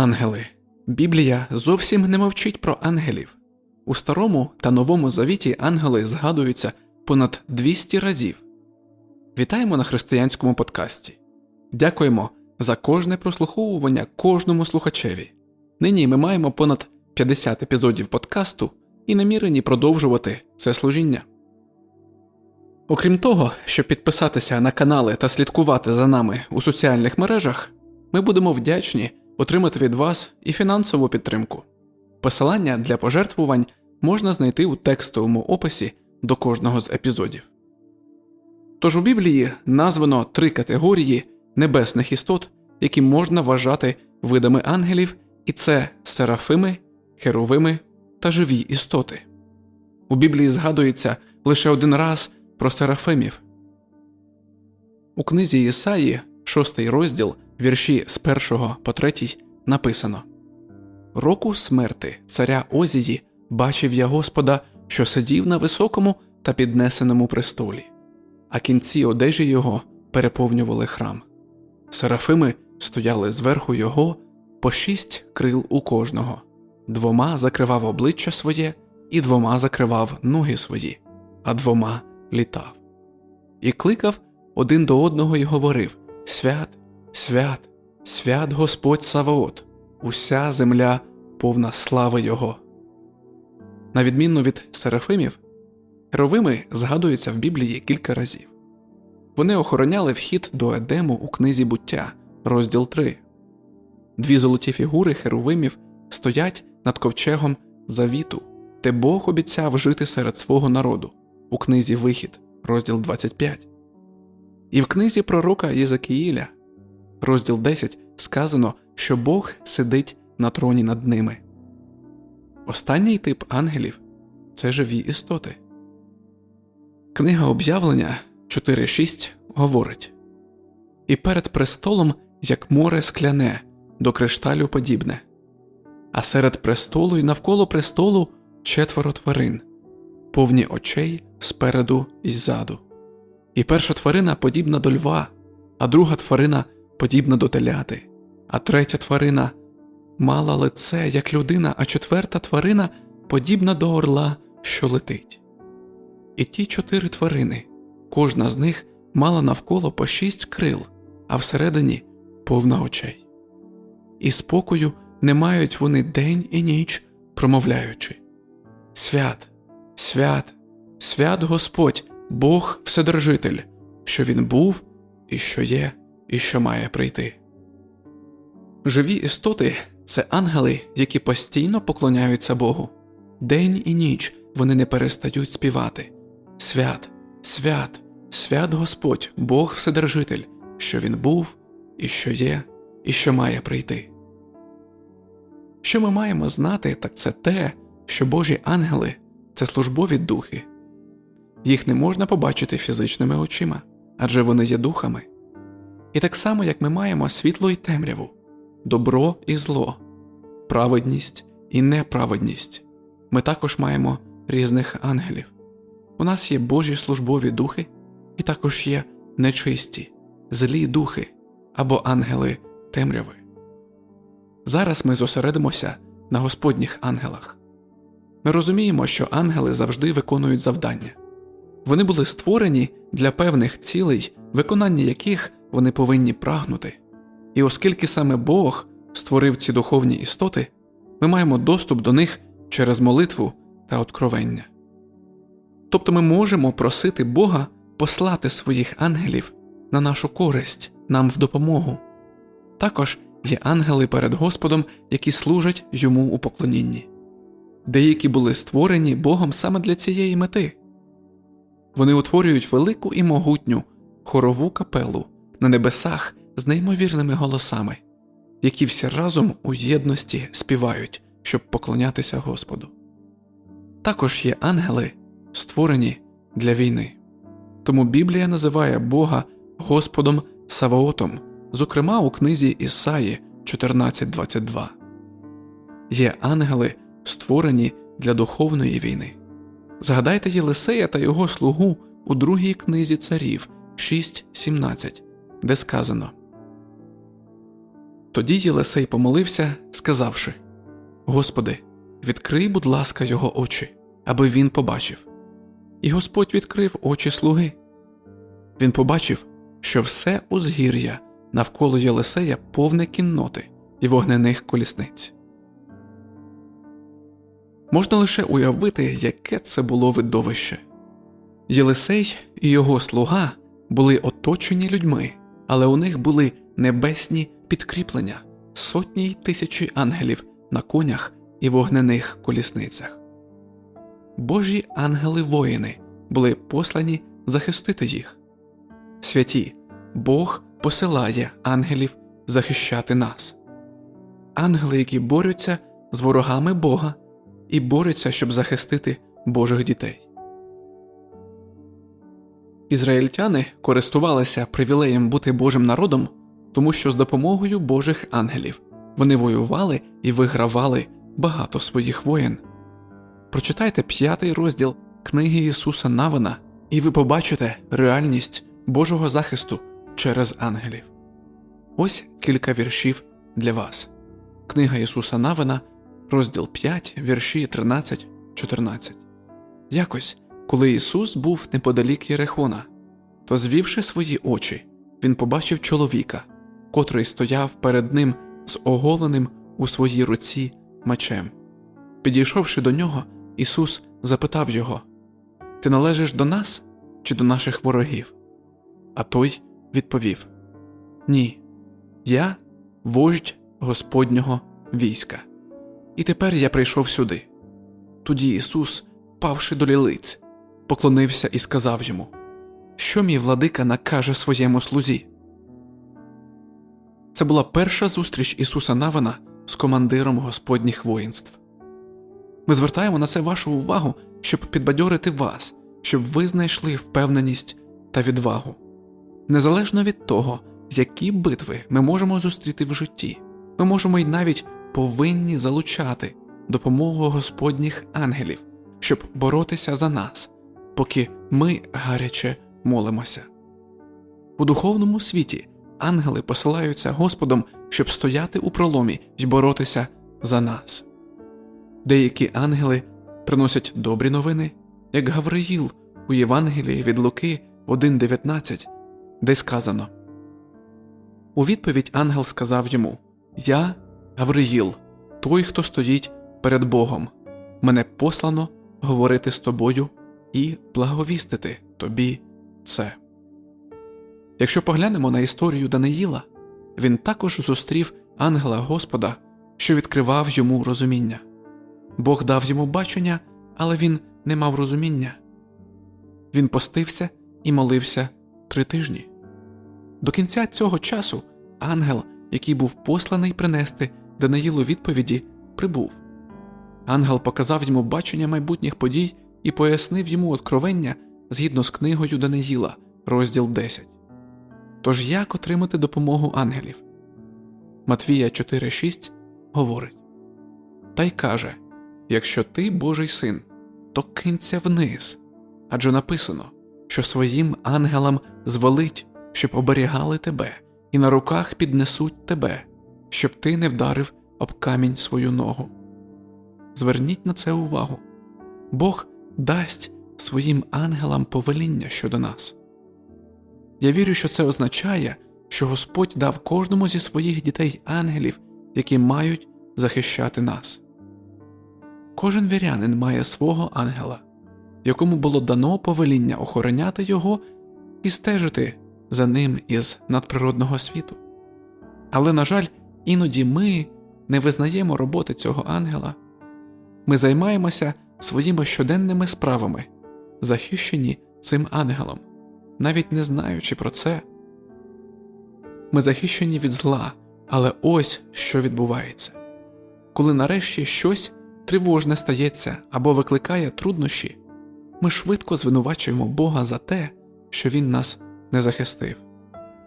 Ангели. Біблія зовсім не мовчить про ангелів. У старому та новому завіті ангели згадуються понад 200 разів. Вітаємо на християнському подкасті. Дякуємо за кожне прослуховування кожному слухачеві. Нині ми маємо понад 50 епізодів подкасту і намірені продовжувати це служіння. Окрім того, щоб підписатися на канали та слідкувати за нами у соціальних мережах, ми будемо вдячні отримати від вас і фінансову підтримку. Посилання для пожертвувань можна знайти у текстовому описі до кожного з епізодів. Тож у Біблії названо три категорії небесних істот, які можна вважати видами ангелів, і це серафими, херовими та живі істоти. У Біблії згадується лише один раз про серафимів. У книзі Ісаї, 6 розділ, вірші з 1 по 3 написано Року смерти царя Озії бачив я Господа, що сидів на високому та піднесеному престолі, а кінці одежі його переповнювали храм. Серафими стояли зверху його по шість крил у кожного, двома закривав обличчя своє, і двома закривав ноги свої, а двома літав. І кликав один до одного і говорив Свят, свят, свят Господь Саваот, уся земля повна слави Його. На відміну від серафимів, херовими згадуються в Біблії кілька разів. Вони охороняли вхід до Едему у книзі буття, розділ 3. Дві золоті фігури херовимів стоять над ковчегом завіту, де Бог обіцяв жити серед свого народу у книзі Вихід, розділ 25. І в книзі пророка Єзекіїля, розділ 10, сказано, що Бог сидить на троні над ними. Останній тип ангелів це живі істоти. Книга об'явлення 4.6 говорить І перед престолом, як море скляне, до кришталю подібне, а серед престолу і навколо престолу четверо тварин, повні очей спереду і ззаду. І перша тварина подібна до льва, а друга тварина подібна до теляти, а третя тварина мала лице, як людина, а четверта тварина подібна до орла, що летить. І ті чотири тварини, кожна з них мала навколо по шість крил, а всередині повна очей. І спокою не мають вони день і ніч, промовляючи Свят, свят, свят Господь, Бог Вседержитель, що Він був, і що є, і що має прийти. Живі істоти це ангели, які постійно поклоняються Богу. День і ніч вони не перестають співати Свят, свят, свят Господь, Бог Вседержитель, що Він був, і що є, і що має прийти. Що ми маємо знати, так це те, що Божі ангели це службові духи, їх не можна побачити фізичними очима, адже вони є духами. І так само, як ми маємо світло і темряву, добро і зло, праведність і неправедність, ми також маємо різних ангелів. У нас є Божі службові духи, і також є нечисті, злі духи або ангели темряви. Зараз ми зосередимося на Господніх ангелах. Ми розуміємо, що ангели завжди виконують завдання. Вони були створені для певних цілей, виконання яких вони повинні прагнути. І оскільки саме Бог створив ці духовні істоти, ми маємо доступ до них через молитву та откровення. Тобто ми можемо просити Бога послати своїх ангелів на нашу користь, нам в допомогу. Також є ангели перед Господом, які служать йому у поклонінні. Деякі були створені Богом саме для цієї мети. Вони утворюють велику і могутню хорову капелу на небесах з неймовірними голосами, які всі разом у єдності співають, щоб поклонятися Господу. Також є ангели, створені для війни. Тому Біблія називає Бога Господом Саваотом, зокрема у книзі Ісаї 14.22. Є ангели, створені для духовної війни. Згадайте Єлисея та його слугу у другій книзі царів 6.17, де сказано Тоді Єлисей помолився, сказавши: Господи, відкрий, будь ласка, його очі, аби він побачив. І Господь відкрив очі слуги. Він побачив, що все узгір'я навколо Єлисея повне кінноти і вогнених колісниць. Можна лише уявити, яке це було видовище. Єлисей і його слуга були оточені людьми, але у них були небесні підкріплення, сотні й тисячі ангелів на конях і вогнених колісницях. Божі ангели-воїни були послані захистити їх. Святі, Бог посилає ангелів захищати нас, ангели, які борються з ворогами Бога і борються, щоб захистити Божих дітей. Ізраїльтяни користувалися привілеєм бути Божим народом, тому що з допомогою Божих ангелів вони воювали і вигравали багато своїх воєн. Прочитайте п'ятий розділ книги Ісуса Навина, і ви побачите реальність Божого захисту через ангелів. Ось кілька віршів для вас. Книга Ісуса Навина, розділ 5, вірші 13, 14. Якось, коли Ісус був неподалік Єрехона, то, звівши свої очі, він побачив чоловіка, котрий стояв перед ним з оголеним у своїй руці мечем. Підійшовши до нього, Ісус запитав його Ти належиш до нас чи до наших ворогів? А той відповів Ні, я вождь Господнього війська. І тепер я прийшов сюди. Тоді Ісус, павши до лілиць, поклонився і сказав йому Що мій владика накаже своєму слузі? Це була перша зустріч Ісуса Навина з командиром Господніх воїнств. Ми звертаємо на це вашу увагу, щоб підбадьорити вас, щоб ви знайшли впевненість та відвагу. Незалежно від того, які битви ми можемо зустріти в житті, ми можемо й навіть повинні залучати допомогу Господніх ангелів, щоб боротися за нас, поки ми гаряче молимося. У духовному світі ангели посилаються Господом, щоб стояти у проломі й боротися за нас. Деякі ангели приносять добрі новини, як Гавриїл у Євангелії від Луки 1.19, де сказано У відповідь ангел сказав йому Я, Гавриїл, той, хто стоїть перед Богом, мене послано говорити з тобою і благовістити тобі це. Якщо поглянемо на історію Даниїла, він також зустрів ангела Господа, що відкривав йому розуміння. Бог дав йому бачення, але він не мав розуміння. Він постився і молився три тижні. До кінця цього часу ангел, який був посланий принести Даниїлу відповіді, прибув. Ангел показав йому бачення майбутніх подій і пояснив йому откровення згідно з книгою Даниїла, розділ 10. Тож як отримати допомогу ангелів? Матвія 4.6 говорить Та й каже Якщо ти Божий син, то кинься вниз. Адже написано, що своїм ангелам звелить, щоб оберігали тебе, і на руках піднесуть тебе, щоб ти не вдарив об камінь свою ногу. Зверніть на це увагу Бог дасть своїм ангелам повеління щодо нас. Я вірю, що це означає, що Господь дав кожному зі своїх дітей ангелів, які мають захищати нас. Кожен вірянин має свого ангела, якому було дано повеління охороняти його і стежити за ним із надприродного світу. Але, на жаль, іноді ми не визнаємо роботи цього ангела, ми займаємося своїми щоденними справами, захищені цим ангелом, навіть не знаючи про це. Ми захищені від зла, але ось що відбувається коли нарешті щось тривожне стається або викликає труднощі, ми швидко звинувачуємо Бога за те, що Він нас не захистив.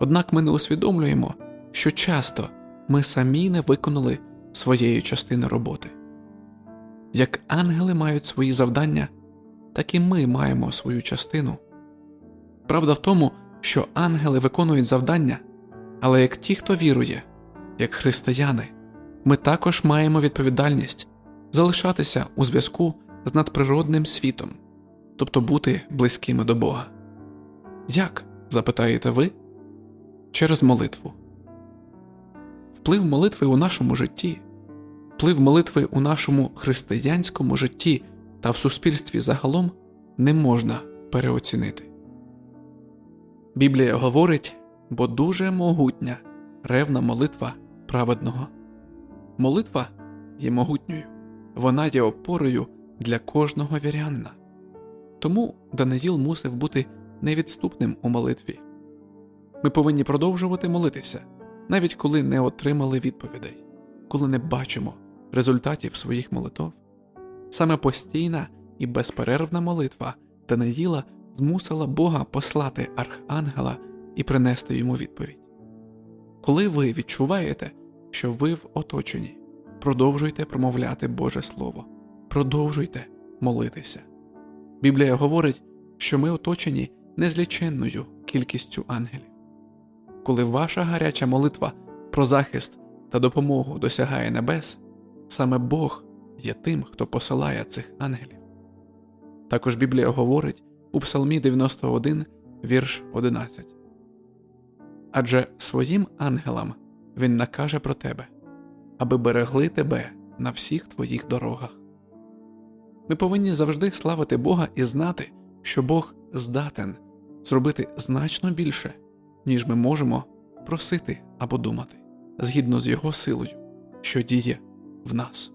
Однак ми не усвідомлюємо, що часто ми самі не виконали своєї частини роботи. Як ангели мають свої завдання, так і ми маємо свою частину. Правда в тому, що ангели виконують завдання, але як ті, хто вірує, як християни, ми також маємо відповідальність залишатися у зв'язку з надприродним світом, тобто бути близькими до Бога. Як? запитаєте ви? Через молитву. Вплив молитви у нашому житті, вплив молитви у нашому християнському житті та в суспільстві загалом не можна переоцінити. Біблія говорить, бо дуже могутня ревна молитва праведного. Молитва є могутньою, вона є опорою для кожного вірянина. Тому Даниїл мусив бути невідступним у молитві. Ми повинні продовжувати молитися, навіть коли не отримали відповідей, коли не бачимо результатів своїх молитов. Саме постійна і безперервна молитва Даниїла змусила Бога послати архангела і принести йому відповідь. Коли ви відчуваєте, що ви в оточенні, продовжуйте промовляти Боже Слово, продовжуйте молитися. Біблія говорить, що ми оточені незліченною кількістю ангелів. Коли ваша гаряча молитва про захист та допомогу досягає небес, саме Бог є тим, хто посилає цих ангелів. Також Біблія говорить у Псалмі 91, вірш 11. Адже своїм ангелам він накаже про тебе, аби берегли тебе на всіх твоїх дорогах. Ми повинні завжди славити Бога і знати, що Бог здатен зробити значно більше, ніж ми можемо просити або думати, згідно з Його силою, що діє в нас.